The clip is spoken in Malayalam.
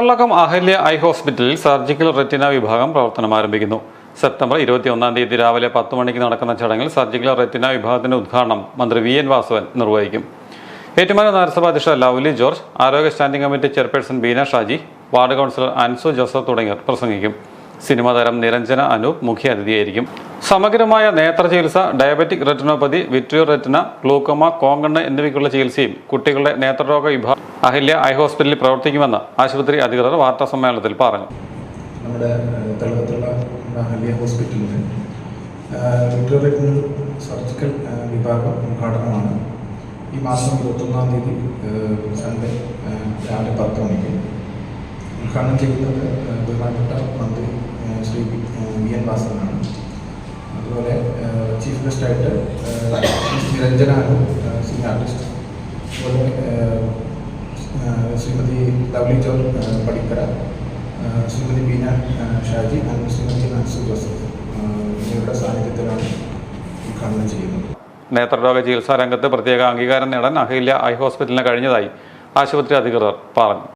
കീഴ്ക്കള്ളകം അഹല്യ ഐ ഹോസ്പിറ്റലിൽ സർജിക്കൽ റെറ്റിന വിഭാഗം പ്രവർത്തനം ആരംഭിക്കുന്നു. സെപ്റ്റംബർ ഇരുപത്തിയൊന്നാം തീയതി രാവിലെ പത്ത് മണിക്ക് നടക്കുന്ന ചടങ്ങിൽ സർജിക്കൽ റെറ്റിന വിഭാഗത്തിന്റെ ഉദ്ഘാടനം മന്ത്രി വി എൻ വാസവൻ നിർവഹിക്കും. ഏറ്റുമാനൂർ നഗരസഭ അധ്യക്ഷ ലവ്ലി ജോർജ് ആരോഗ്യ standing committee chairperson Beena Shaji ward councillor Ansu Joseph തുടങ്ങിയവർ പ്രസംഗിക്കും. സിനിമാ താരം നിരഞ്ജന അനൂപ് മുഖ്യാതിഥിയായിരിക്കും. സമഗ്രമായ നേത്ര ചികിത്സ diabetic retinopathy vitreo retina glaucoma കോങ്കണ്ണ് എന്നിവയ്ക്കുള്ള ചികിത്സയും കുട്ടികളുടെ നേത്രരോഗ വിഭാഗം അഹില്യ ഐ ഹോസ്പിറ്റലിൽ പ്രവർത്തിക്കുമെന്ന് ആശുപത്രി അധികൃതർ വാർത്താ സമ്മേളനത്തിൽ പറഞ്ഞു. നമ്മുടെ ഹോസ്പിറ്റലിൽ സർജിക്കൽ വിഭാഗം ഉദ്ഘാടനമാണ്. ഈ മാസം ഇരുപത്തൊന്നാം തീയതി സൺഡേ രാവിലെ പത്ത് മണിക്ക് ഉദ്ഘാടനം ചെയ്യുന്നത് ഏഹ്, വി അതുപോലെ ചീഫ് ഗസ്റ്റായിട്ട് ഏഹ്, മിസ് നിരഞ്ജന സീനിയർ ആർട്ടിസ്റ്റ് അതുപോലെ Shrimati Lovely John Padikkada Shrimati Beena Shaji and Shrimati Ansu Joseph. എന്നിവരുടെ സാന്നിധ്യത്തിലാണ് ഉദ്ഘാടനം ചെയ്യുന്നത്. നേത്രരോഗ ചികിത്സാ രംഗത്ത് പ്രത്യേക അംഗീകാരം നേടാൻ അഹില്യ ഐ ഹോസ്പിറ്റലിന് കഴിഞ്ഞതായി ആശുപത്രി അധികൃതർ പറഞ്ഞു.